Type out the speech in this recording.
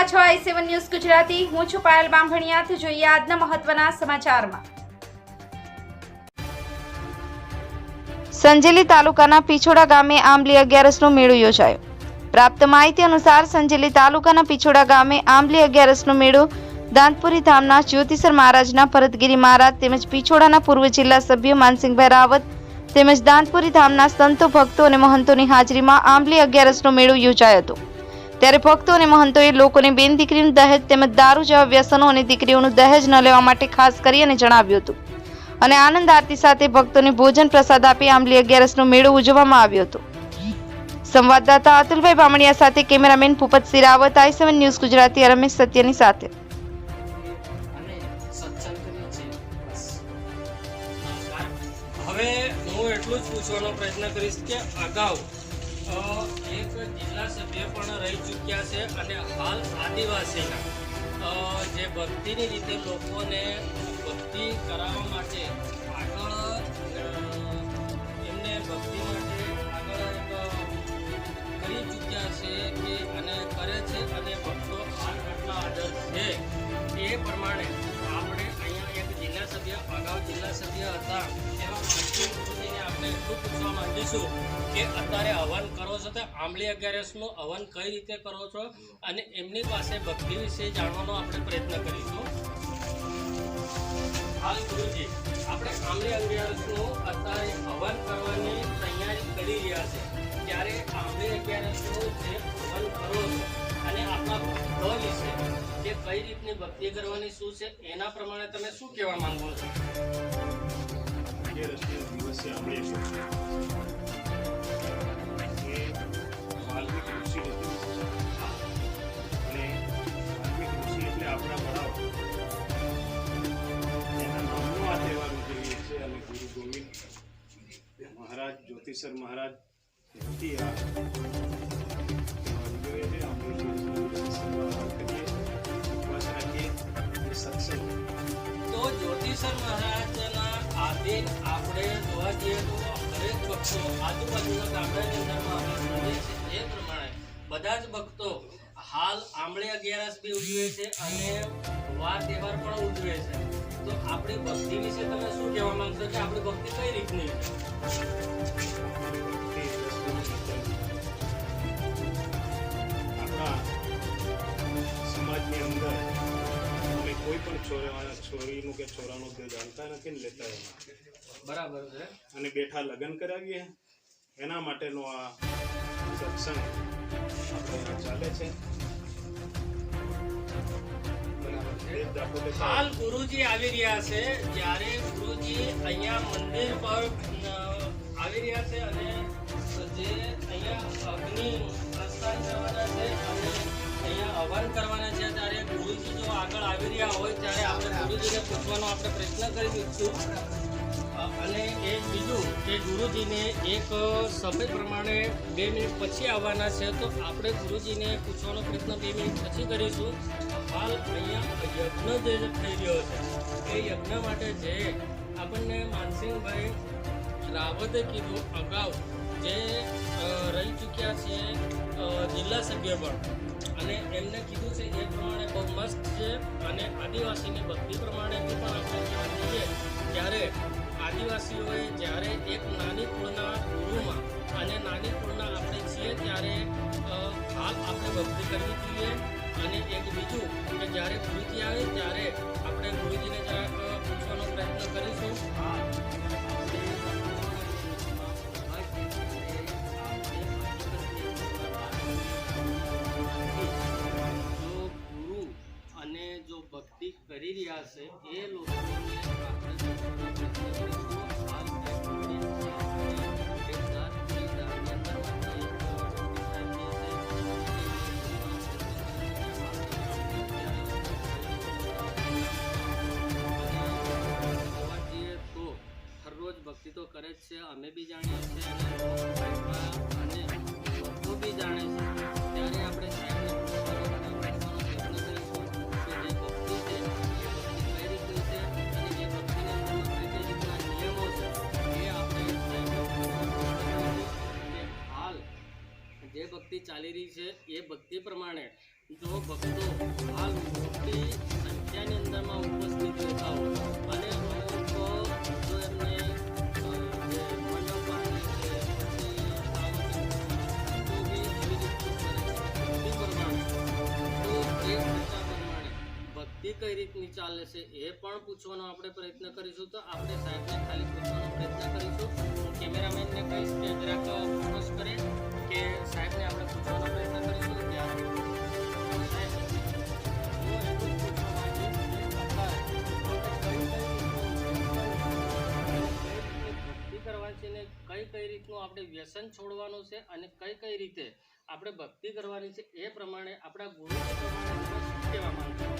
રહ્યા છો આઈ seven news Gujarati. હું છું પાયલ બામભણિયાથી. જોઈએ આજના મહત્વના સમાચારમાં. સંજેલી તાલુકાના પિછોડા ગામે આંબલી અગિયારસનો મેળો યોજાયો. પ્રાપ્ત માહિતી અનુસાર સંજેલી તાલુકાના પિછોડા ગામે આંબલી અગિયારસનો મેળો દાંતપુરી ધામના જ્યોતિસર મહારાજના ભરતગીરી મહારાજ તેમજ પીછોડાના પૂર્વ જિલ્લા સભ્ય માનસિંહભાઈ રાવત તેમજ દાંતપુરી ધામના સંતો ભક્તો અને મહંતોની હાજરીમાં આંબલી અગિયારસનો મેળો યોજાયો હતો. ત્યારે ભક્તો અને મહંતોએ લોકોને બેન દીકરીનું દહેજ તેમજ દારૂ જેવા વ્યસનો અને દીકરીઓનું દહેજ ન લેવા માટે ખાસ કરી અને જણાવ્યું હતું. અને આનંદ આરતી સાથે ભક્તોને ભોજન પ્રસાદ આપી આંબલી અગિયારસનો મેળો ઉજવવામાં આવ્યો હતો. સંવાદદાતા અતુલભાઈ બામણિયા સાથે cameraman Bhupat Siravat I seven news Gujarati, Ramesh સત્યની સાથે. હવે હું એટલું જ પૂછવાનો પ્રયત્ન કરીશ કે અગાઉ એક જિલ્લા સભ્ય પણ રહી ચૂક્યા છે અને હાલ આદિવાસીના. જે ભક્તિની રીતે લોકોને ભક્તિ કરાવવા માટે આગળ એમને ભક્તિ માટે આગળ એક કરી ચૂક્યા છે કે અને કરે છે અને ભક્તો હાલ આટલા આદર છે. એ પ્રમાણે એક જિલ્લા સભ્ય અગાઉ જિલ્લા છો? અને એમની પાસે ભક્તિ વિશે જાણવાનો આપણે પ્રયત્ન કરીશું. હાલ ગુરુજી, આપણે આંબલી અગિયારસનું અત્યારે હવન કરવાની તૈયારી કરી રહ્યા છે. ત્યારે આંબલી અગિયારસનું જે હવન કરો છો અને આપણા ભક્તો વિશે કે કઈ રીતની ભક્તિ કરવાની શું છે, એના પ્રમાણે તમે શું કહેવા માંગો છો? દિવસે આપણે એટલે આપણા અને મહારાજ જ્યોતિષર મહારાજ છીએ તો જ્યોતિષર મહારાજના આધીન આપણે જોવા જઈએ તો હરેક ભક્તો આજુબાજુના ગામડાની અંદરમાં અમે જોઈએ છે. એ પ્રમાણે બધા જ ભક્તો હાલ આંબળે અગિયારસ બી ઉજવે છે અને વાર તહેવાર પણ ઉજવે છે. તો આપણી ભક્તિ વિશે તમે શું કહેવા માંગશો કે આપણી ભક્તિ કઈ રીતની પણ છોરા છોરીનું કે છોરાનું તે જાણતા નથી ને લેતા એમાં બરાબર છે. અને બેઠા લગ્ન કરાવીએ એના માટેનો આ સત્સંગ ચાલે છે. હાલ ગુરુજી આવી રહ્યા છે. જ્યારે ગુરુજી અહીંયા મંદિર પર આવી રહ્યા છે અને જે અહીંયા અગ્નિ ગુરુજીને પૂછવાનો આપણે પ્રયત્ન કરી દઈશું અ, અને એ બીજું કે ગુરુજીને એક સમય પ્રમાણે બે મિનિટ પછી આવવાના છે તો આપણે ગુરુજીને પૂછવાનો પ્રયત્ન બે મિનિટ પછી કરીશું. હાલ અહીંયા યજ્ઞ જે થઈ રહ્યો છે એ યજ્ઞ માટે જે આપણને માનસિંહભાઈ રાવતે કીધું અગાઉ જે રહી ચૂક્યા છે જિલ્લા સભ્ય પણ. અને એમને કીધું છે એ પ્રમાણે બહુ મસ્ત છે અને આદિવાસીની ભક્તિ પ્રમાણે પણ આપણે જોવા જઈએ, ત્યારે આદિવાસીઓએ જ્યારે એક નાની કુળના ગુરુમાં અને નાની કુળના આપણે છીએ ત્યારે હાલ આપણે ભક્તિ કરવી જોઈએ. અને એક બીજું કે જ્યારે ગુરુજી આવે ત્યારે આપણે ગુરુજીને જરાક પૂછવાનો પ્રયત્ન દાનની અંદરમાંથી એક ભક્તિ તો કરે જ છે. અમે બી જાણીએ છીએ. અને બી જાણે છે. પ્રયત્ન કરીશું કે હાલ જે ભક્તિ ચાલી રહી છે એ ભક્તિ પ્રમાણે જો ભક્તો હાલ મોટી સંખ્યાની અંદરમાં ઉપસ્થિત રહેતા હોય અને અમુક જો એમને કરે ભક્તિ કઈ રીતની ચાલે છે એ પણ પૂછવાનો આપણે પ્રયત્ન કરીશું. તો આપણે સાહેબને ખાલી પૂછવાનો પ્રયત્ન કરીશું. કેમેરામેનને કહીશ કે જરાક કરવાની કઈ કઈ રીતનું આપણે વ્યસન છોડવાનું છે અને કઈ કઈ રીતે આપણે ભક્તિ કરવાની છે એ પ્રમાણે આપણા ગુરુ કહેવા માંગો